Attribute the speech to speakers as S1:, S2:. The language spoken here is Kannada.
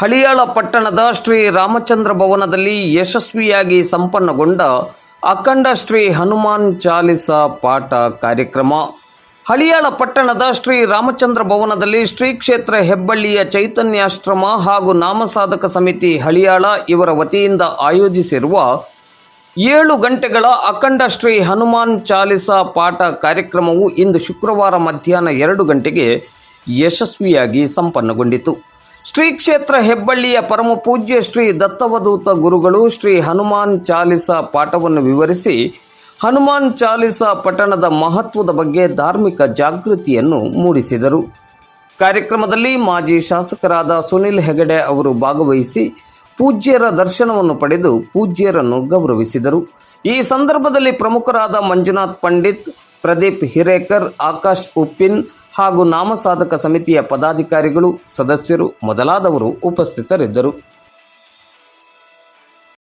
S1: ಹಳಿಯಾಳ ಪಟ್ಟಣದ ಶ್ರೀ ರಾಮಚಂದ್ರ ಭವನದಲ್ಲಿ ಯಶಸ್ವಿಯಾಗಿ ಸಂಪನ್ನಗೊಂಡ ಅಖಂಡ ಶ್ರೀ ಹನುಮಾನ್ ಚಾಲಿಸ ಪಾಠ ಕಾರ್ಯಕ್ರಮ. ಹಳಿಯಾಳ ಪಟ್ಟಣದ ಶ್ರೀ ರಾಮಚಂದ್ರ ಭವನದಲ್ಲಿ ಶ್ರೀ ಕ್ಷೇತ್ರ ಹೆಬ್ಬಳ್ಳಿಯ ಚೈತನ್ಯಾಶ್ರಮ ಹಾಗೂ ನಾಮಸಾಧಕ ಸಮಿತಿ ಹಳಿಯಾಳ ಇವರ ವತಿಯಿಂದ ಆಯೋಜಿಸಿರುವ ಏಳು ಗಂಟೆಗಳ ಅಖಂಡ ಶ್ರೀ ಹನುಮಾನ್ ಚಾಲಿಸ ಪಾಠ ಕಾರ್ಯಕ್ರಮವು ಇಂದು ಶುಕ್ರವಾರ ಮಧ್ಯಾಹ್ನ ಎರಡು ಗಂಟೆಗೆ ಯಶಸ್ವಿಯಾಗಿ ಸಂಪನ್ನಗೊಂಡಿತು. ಶ್ರೀ ಕ್ಷೇತ್ರ ಹೆಬ್ಬಳ್ಳಿಯ ಪರಮ ಪೂಜ್ಯ ಶ್ರೀ ದತ್ತವಧೂತ ಗುರುಗಳು ಶ್ರೀ ಹನುಮಾನ್ ಚಾಲಿಸ ಪಾಠವನ್ನು ವಿವರಿಸಿ, ಹನುಮಾನ್ ಚಾಲಿಸ ಪಠಣದ ಮಹತ್ವದ ಬಗ್ಗೆ ಧಾರ್ಮಿಕ ಜಾಗೃತಿಯನ್ನು ಮೂಡಿಸಿದರು. ಕಾರ್ಯಕ್ರಮದಲ್ಲಿ ಮಾಜಿ ಶಾಸಕರಾದ ಸುನಿಲ್ ಹೆಗಡೆ ಅವರು ಭಾಗವಹಿಸಿ, ಪೂಜ್ಯರ ದರ್ಶನವನ್ನು ಪಡೆದು ಪೂಜ್ಯರನ್ನು ಗೌರವಿಸಿದರು. ಈ ಸಂದರ್ಭದಲ್ಲಿ ಪ್ರಮುಖರಾದ ಮಂಜುನಾಥ್ ಪಂಡಿತ್, ಪ್ರದೀಪ್ ಹಿರೇಕರ್, ಆಕಾಶ್ ಉಪ್ಪಿನ್ ಹಾಗೂ ನಾಮಸಾಧಕ ಸಮಿತಿಯ ಪದಾಧಿಕಾರಿಗಳು ಸದಸ್ಯರು ಮೊದಲಾದವರು ಉಪಸ್ಥಿತರಿದ್ದರು.